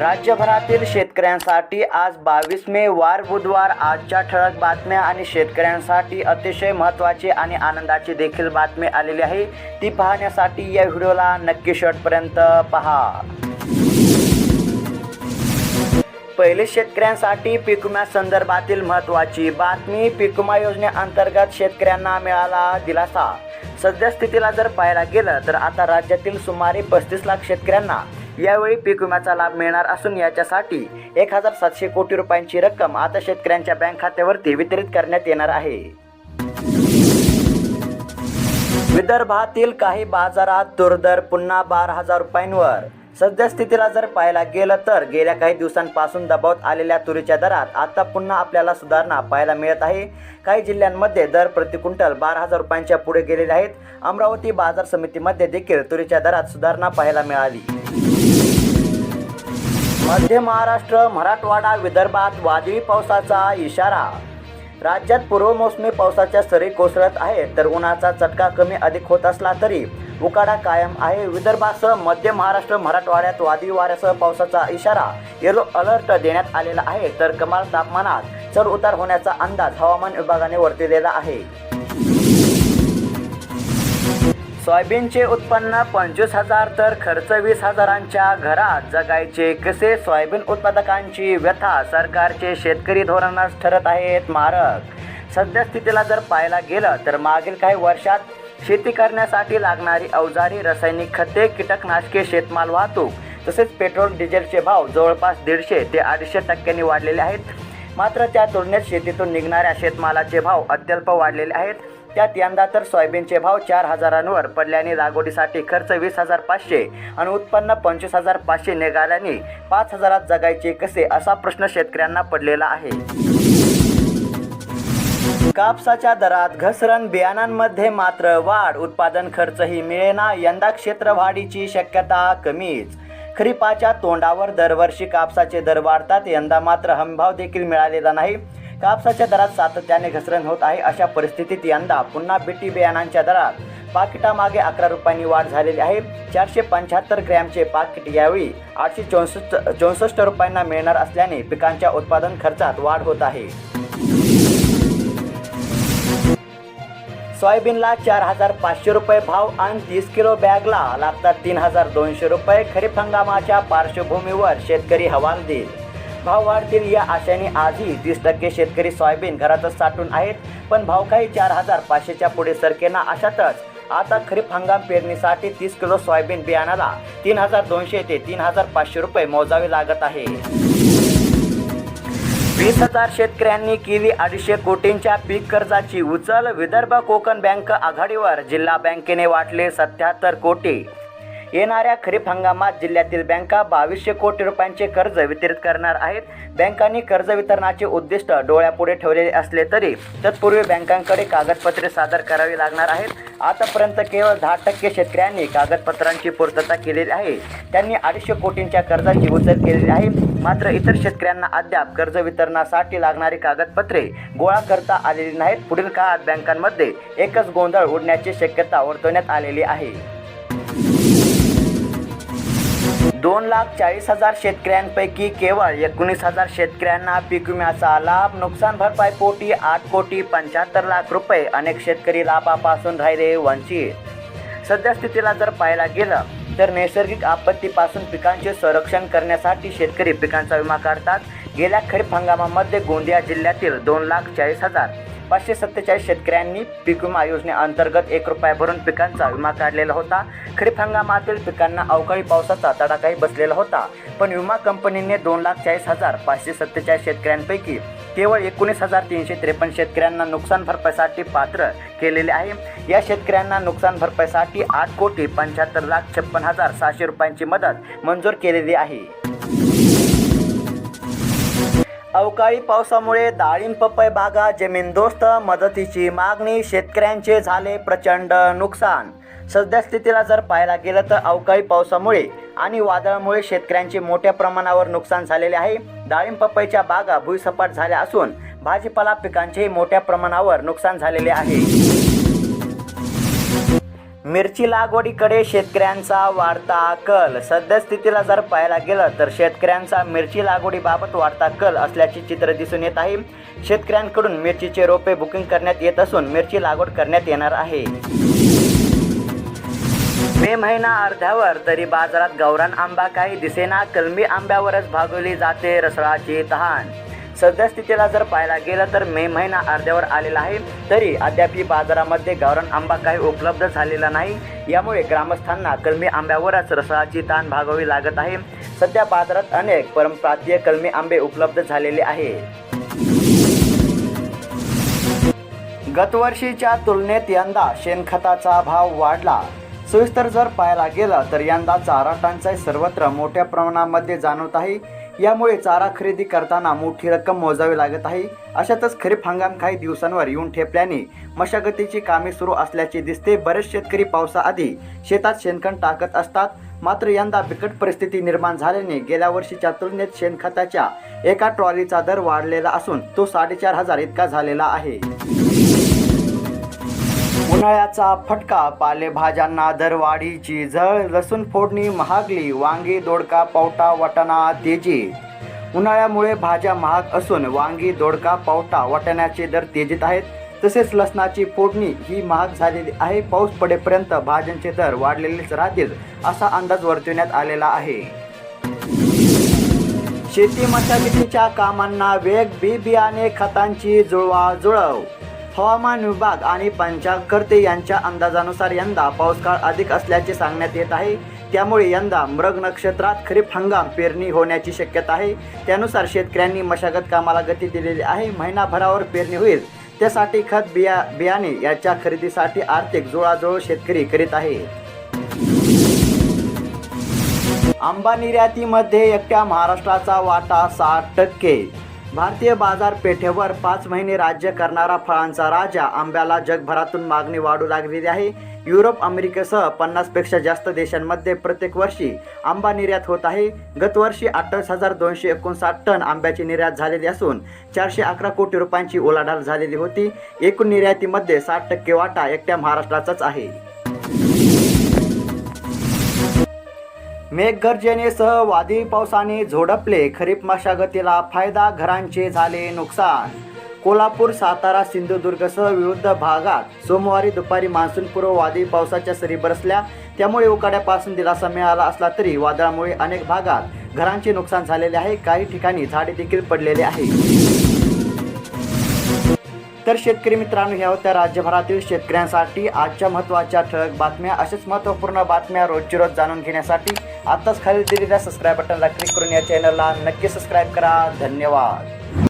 राज्यभरातील शेतकऱ्यांसाठी आज बावीस मे वार बुधवार आजच्या ठळक बातम्या आणि शेतकऱ्यांसाठी अतिशय महत्त्वाची आणि आनंदाची देखील बातमी आलेली आहे. ती पाहण्यासाठी या व्हिडिओला नक्की शेवटपर्यंत पहा. पहिले शेतकऱ्यांसाठी पीक विम्या संदर्भातील महत्त्वाची बातमी पीक विमा योजनेअंतर्गत शेतकऱ्यांना मिळाला दिलासा. सद्यस्थितीला जर पाहायला गेलं तर आता राज्यातील सुमारे पस्तीस लाख शेतकऱ्यांना यावेळी पीक विम्याचा लाभ मिळणार असून याच्यासाठी एक हजार सातशे कोटी रुपयांची रक्कम आता शेतकऱ्यांच्या बँक खात्यावरती वितरित करण्यात येणार आहे. विदर्भातील काही बाजारात तुरदर पुन्हा बारा हजार रुपयांवर. सद्यस्थितीला जर पाहायला गेलं तर गेल्या काही दिवसांपासून दबावत आलेल्या तुरीच्या दरात आता पुन्हा आपल्याला सुधारणा पाहायला मिळत आहे. काही जिल्ह्यांमध्ये दर प्रति क्विंटल बारा हजार रुपयांच्या पुढे गेलेले आहेत. अमरावती बाजार समितीमध्ये देखील तुरीच्या दरात सुधारणा पाहायला मिळाली. मध्य महाराष्ट्र मराठवाडा विदर्भात वादळी पावसाचा इशारा. राज्यात पूर्वमोसमी पावसाच्या सरी कोसळत आहेत तर उन्हाचा चटका कमी अधिक होत असला तरी उकाडा कायम आहे. विदर्भासह मध्य महाराष्ट्र मराठवाड्यात वादळी वाऱ्यासह पावसाचा इशारा येलो अलर्ट देण्यात आलेला आहे. तर कमाल तापमानात चढ उतार होण्याचा अंदाज हवामान विभागाने वर्तवलेला आहे. सोयाबीनचे उत्पन्न पंचवीस हजार तर खर्च वीस हजारांच्या घरात जगायचे कसे सोयाबीन उत्पादकांची व्यथा सरकारचे शेतकरी धोरणास ठरत आहेत मारक. सद्यस्थितीला जर पाहायला गेलं तर मागील काही वर्षात शेती करण्यासाठी लागणारी अवजारी रासायनिक खते कीटकनाशके शेतमाल वाहतूक तसेच पेट्रोल डिझेलचे भाव जवळपास दीडशे ते अडीचशे टक्क्यांनी वाढलेले आहेत. मात्र त्या तुलनेत शेतीतून निघणाऱ्या शेतमालाचे भाव अत्यल्प वाढलेले आहेत. त्यात यंदा तर सोयाबीनचे भाव चार हजारांवर पडल्याने लागवडीसाठी खर्च वीस हजार पाचशे आणि उत्पन्न पंचवीस हजार पाचशे निघाल्याने पाच हजारात जगायचे कसे असा प्रश्न शेतकऱ्यांना पडलेला आहे. कापसाच्या दरात घसरण बियाणांमध्ये मात्र वाढ. उत्पादन खर्चही मिळेना. यंदा क्षेत्रवाढीची शक्यता कमीच. खरीपाच्या तोंडावर दरवर्षी कापसाचे दर वाढतात. यंदा मात्र हमीभाव देखील मिळालेला नाही. कापसाच्या दरात सातत्याने घसरण होत आहे. अशा परिस्थितीत यंदा पुन्हा बीटी बियाणांच्या दरात पाकिटामागे अकरा रुपयांनी वाढ झालेली आहे. चारशे पंच्याहत्तर ग्रॅमचे पाकिट यावेळी आठशे चौसष्ट चौसष्ट रुपयांना मिळणार असल्याने पिकांच्या उत्पादन खर्चात वाढ होत आहे. सोयाबीनला चार हजार पाचशे रुपये भाव आणि तीस किलो बॅगला लागतात तीन हजार दोनशे रुपये खरीप हंगामाच्या पार्श्वभूमीवर शेतकरी हवालदिल भाव वाढतील या आशेने आजही तीस टक्के शेतकरी सोयाबीन घरातच साठून आहेत पण भाव काही चार हजार पाचशेच्या पुढे सरकेना अशातच. आता खरीप हंगाम पेरणीसाठी तीस किलो सोयाबीन बियाणाला तीन हजार दोनशे ते तीन हजार पाचशे रुपये मोजावे लागत आहे. वीस हजार शेतकऱ्यांनी केली अडीचशे कोटींच्या पीक कर्जाची उचल. विदर्भ कोकण बँक आघाडीवर. जिल्हा बँकेने वाटले सत्याहत्तर कोटी. येणाऱ्या खरीप हंगामात जिल्ह्यातील बँका बावीसशे कोटी रुपयांचे कर्ज वितरित करणार आहेत. बँकांनी कर्ज वितरणाचे उद्दिष्ट डोळ्यापुढे ठेवलेले असले तरी तत्पूर्वी बँकांकडे कागदपत्रे सादर करावी लागणार आहेत. आतापर्यंत केवळ दहा टक्के शेतकऱ्यांनी कागदपत्रांची पूर्तता केलेली आहे. त्यांनी अडीचशे कोटींच्या कर्जाची उचल केलेली आहे. मात्र इतर शेतकऱ्यांना अद्याप कर्ज वितरणासाठी लागणारी कागदपत्रे गोळा करता आलेली नाहीत. पुढील काळात बँकांमध्ये एकच गोंधळ उडण्याची शक्यता वर्तवण्यात आलेली आहे. दोन लाख चाळीस हजार शेतकऱ्यांपैकी केवळ एकोणीस हजार शेतकऱ्यांना पीक विम्याचा लाभ नुकसान भरपाई पोटी आठ कोटी पंच्याहत्तर लाख रुपये. अनेक शेतकरी लाभापासून राहिले वंचित. सद्यस्थितीला जर पाहायला गेलं तर नैसर्गिक आपत्तीपासून पिकांचे संरक्षण करण्यासाठी शेतकरी पिकांचा विमा काढतात. गेल्या खरीप हंगामामध्ये गोंदिया जिल्ह्यातील दोन लाख चाळीस हजार पाचशे सत्तेचाळीस शेतकऱ्यांनी पीक विमा योजनेअंतर्गत एक रुपया भरून पिकांचा विमा काढलेला होता. खरीप हंगामातील पिकांना अवकाळी पावसाचा तडाखाही बसलेला होता. पण विमा कंपनीने दोन लाख चाळीस हजार पाचशे सत्तेचाळीस शेतकऱ्यांपैकी केवळ एकोणीस हजार तीनशे त्रेपन्न शेतकऱ्यांना नुकसान भरपाईसाठी पात्र केलेले आहे. या शेतकऱ्यांना नुकसान भरपाईसाठी आठ कोटी पंच्याहत्तर लाख छप्पन हजार सहाशे रुपयांची मदत मंजूर केलेली आहे. अवकाळी पावसामुळे डाळिंब पपई बागा जमीनदोस्त मदतीची मागणी शेतकऱ्यांचे झाले प्रचंड नुकसान. सद्यस्थितीला जर पाहायला गेलं तर अवकाळी पावसामुळे आणि वादळामुळे शेतकऱ्यांचे मोठ्या प्रमाणावर नुकसान झालेले आहे. डाळिंब पपईच्या बागा भुईसपाट झाल्या असून भाजीपाला पिकांचेही मोठ्या प्रमाणावर नुकसान झालेले आहे. मिरची लागवडीकडे शेतकऱ्यांचा वाढता कल सद्यस्थितीला जर पाहायला गेलं तर शेतकऱ्यांचा मिरची लागवडीबाबत वाढता कल असल्याचे चित्र दिसून येत आहे. शेतकऱ्यांकडून मिरचीचे रोपे बुकिंग करण्यात येत असून मिरची लागवड करण्यात येणार आहे. मे महिना अर्ध्यावर तरी बाजारात गावरान आंबा काही दिसेना. कलमी आंब्यावरच भागवली जाते रसळाची तहान. सद्यस्थितीला जर पाहायला गेलं तर मे महिना अर्ध्यावर आलेला आहे. तरी अद्यापही बाजारामध्ये गावरान आंबा काही उपलब्ध झालेला नाही. यामुळे ग्रामस्थांना कलमी आंब्यावरच रसाची ताण भागावी लागत आहे. सध्या बाजारात अनेक परमप्रांतीय कलमी आंबे उपलब्ध झालेले आहे. गतवर्षीच्या तुलनेत यंदा शेणखताचा भाव वाढला. सविस्तर जर पाहायला गेलं तर यंदा चारा टंचाई सर्वत्र मोठ्या प्रमाणामध्ये जाणवत आहे. यामुळे चारा खरेदी करताना मोठी रक्कम मोजावी लागत आहे. अशातच खरीप हंगाम काही दिवसांवर येऊन ठेपल्याने मशागतीची कामे सुरू असल्याचे दिसते. बरेच शेतकरी पावसाआधी शेतात शेणखण टाकत असतात. मात्र यंदा बिकट परिस्थिती निर्माण झाल्याने गेल्या वर्षीच्या तुलनेत शेणखताच्या एका ट्रॉलीचा दर वाढलेला असून तो साडेचार हजार इतका झालेला आहे. उन्हाळ्याचा फटका पालेभाज्यांना दरवाढीची झळ लसूण फोडणी महागली वांगी दोडका पावटा वाटाणा तेजी. उन्हाळ्यामुळे भाज्या महाग असून वांगी दोडका पावटा वाटाण्याचे दर तेजीत आहेत. तसेच लसणाची फोडणी ही महाग झालेली आहे. पाऊस पडेपर्यंत भाज्यांचे दर वाढलेलेच राहतील असा अंदाज वर्तवण्यात आलेला आहे. शेती मशागतीच्या कामांना वेग बी बियाणे खतांची जुळवाजुळव. हवामान विभाग आणि पंचाकर्ते यांच्या अंदाजानुसार यंदा पाऊसकाळ अधिक असल्याचे सांगण्यात येत आहे. त्यामुळे यंदा मृग नक्षत्रात खरीप हंगाम पेरणी होण्याची शक्यता आहे. त्यानुसार शेतकऱ्यांनी मशागत कामाला गती दिलेली आहे. महिनाभरावर पेरणी होईल. त्यासाठी खत बिया बियाणे याच्या खरेदीसाठी आर्थिक जुळाजुळ शेतकरी करीत आहे. आंबा निर्यातीमध्ये एकट्या महाराष्ट्राचा वाटा साठ टक्के. भारतीय बाजारपेठेवर पाच महिने राज्य करणारा फळांचा राजा आंब्याला जगभरातून मागणी वाढू लागलेली आहे. युरोप अमेरिकेसह पन्नासपेक्षा जास्त देशांमध्ये प्रत्येक वर्षी आंबा निर्यात होत आहे. गतवर्षी अठ्ठावीस हजार दोनशे एकोणसाठ टन आंब्याची निर्यात झालेली असून चारशे अकरा कोटी रुपयांची उलाढाल झालेली होती. एकूण निर्यातीमध्ये साठ टक्के वाटा एकट्या महाराष्ट्राचाच आहे. मेघगर्जनेसह वादळी पावसाने झोडपले. खरीप मशागतीला फायदा घरांचे झाले नुकसान. कोल्हापूर सातारा सिंधुदुर्गसह विविध भागात सोमवारी दुपारी मान्सूनपूर्व वादळी पावसाच्या सरी बरसल्या. त्यामुळे उकाड्यापासून दिलासा मिळाला असला तरी वादळामुळे अनेक भागात घरांचे नुकसान झालेले आहे. काही ठिकाणी झाडे देखील पडलेले आहे. तर शेतकरी मित्रांनो ह्या होत्या राज्यभरातील शेतकऱ्यांसाठी आजच्या महत्त्वाच्या ठळक बातम्या. अशाच महत्त्वपूर्ण बातम्या रोजची रोज जाणून घेण्यासाठी आत्ताच खाली दिलेल्या सबस्क्राईब बटनला क्लिक करून या चॅनलला नक्की सबस्क्राईब करा. धन्यवाद.